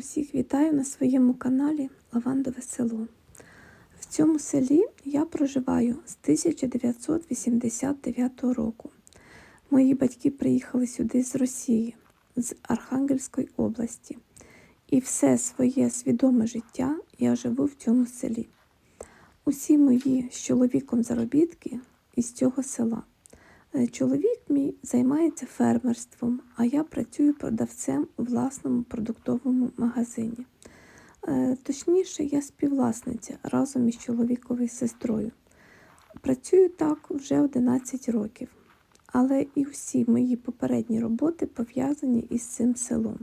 Усіх вітаю на своєму каналі Лавандове село. В цьому селі я проживаю з 1989 року. Мої батьки приїхали сюди з Росії, з Архангельської області. І все своє свідоме життя я живу в цьому селі. Усі мої з чоловіком заробітки із цього села. Е, Чоловік мій займається фермерством, а я працюю продавцем у власному продуктовому магазині. Е, Точніше, я співвласниця разом із чоловіковою сестрою. Працюю так вже 11 років, але і всі мої попередні роботи пов'язані із цим селом.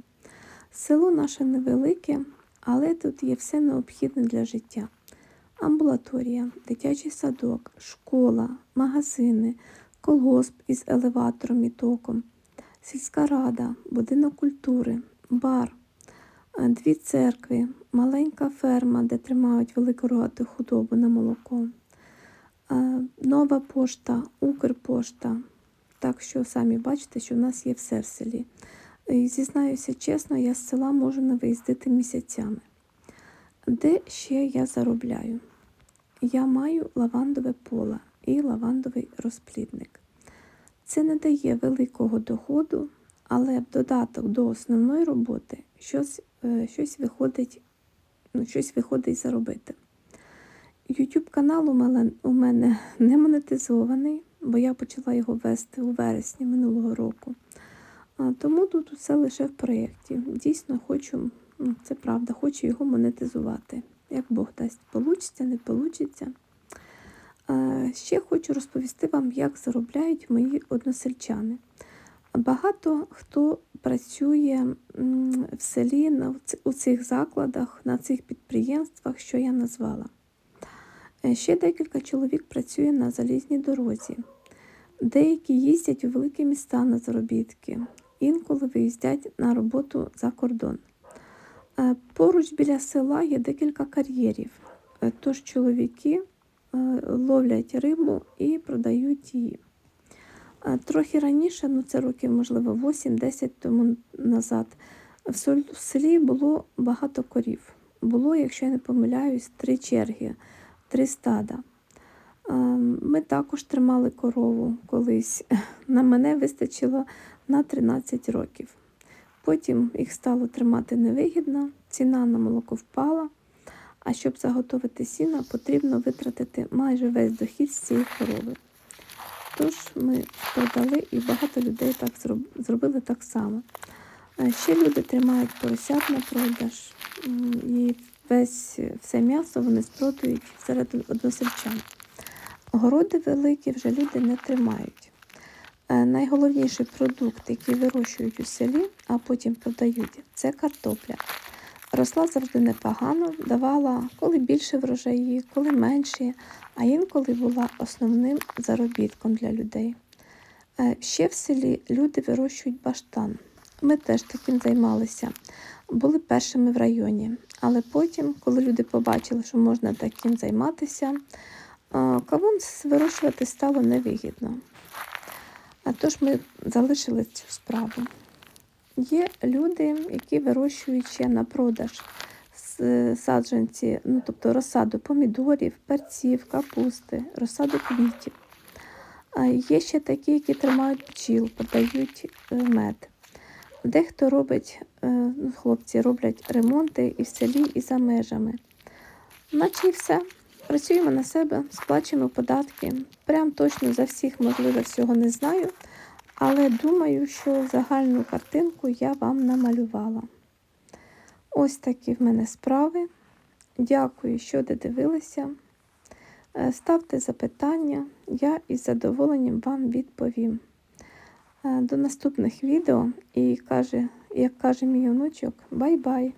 Село наше невелике, але тут є все необхідне для життя: амбулаторія, дитячий садок, школа, магазини, колгосп із елеватором і током, сільська рада, будинок культури, бар, е, дві церкви, маленька ферма, де тримають велику рогату худобу на молоко, е, нова пошта, Укрпошта. Так що самі бачите, що в нас є все в селі. І зізнаюся чесно, я з села можу не виїздити місяцями. Де ще я заробляю? Я маю лавандове поле і лавандовий розплідник. Це не дає великого доходу, але в додаток до основної роботи щось, е, щось, виходить, ну, щось виходить заробити. YouTube канал у мене, не монетизований, бо я почала його вести у вересні минулого року. Тому тут усе лише в проєкті. Дійсно хочу, ну, це правда, хочу його монетизувати. Як Бог дасть, получиться, не получиться. Ще хочу розповісти вам, як заробляють мої односельчани. Багато хто працює в селі у цих закладах, на цих підприємствах, що я назвала. Е, Ще декілька чоловік працює на залізній дорозі. Деякі їздять у великі міста на заробітки, інколи виїздять на роботу за кордон. Е, Поруч біля села є декілька кар'єрів, Е, тож чоловіки ловлять рибу і продають її. Е, Трохи раніше, ну це років, можливо, 8-10 тому назад, в селі було багато корів. Було, якщо я не помиляюсь, три черги, три стада. Е, Ми також тримали корову колись. На мене вистачило на 13 років. Потім їх стало тримати невигідно, ціна на молоко впала, а щоб заготовити сіна, потрібно витратити майже весь дохід з цієї корови. Тож ми продали і багато людей так зробили так само. Е, Ще люди тримають поросят на продаж і весь все м'ясо вони спродають серед односельчан. Городи великі вже люди не тримають. Е, Найголовніший продукт, який вирощують у селі, а потім продають, це картопля. Росла завжди непогано, давала коли більше врожаї, коли менші, а інколи була основним заробітком для людей. Е, Ще в селі люди вирощують баштан. Ми теж таким займалися, були першими в районі. Але потім, коли люди побачили, що можна таким займатися, е, кавун вирощувати стало невигідно. А тож ми залишили цю справу. Є люди, які вирощують ще на продаж саджанці, ну тобто розсаду помідорів, перців, капусти, розсаду квітів. Є ще такі, які тримають пчіл, продають е, мед. Дехто робить, е, ну, хлопці роблять ремонти і в селі, і за межами. Наче і все. Працюємо на себе, сплачуємо податки. Прям точно за всіх, можливо, всього не знаю, але думаю, що загальну картинку я вам намалювала. Ось такі в мене справи. Дякую, що додивилися. Е, Ставте запитання, я із задоволенням вам відповім. Е, До наступних відео і каже, як каже мій онучок, бай-бай!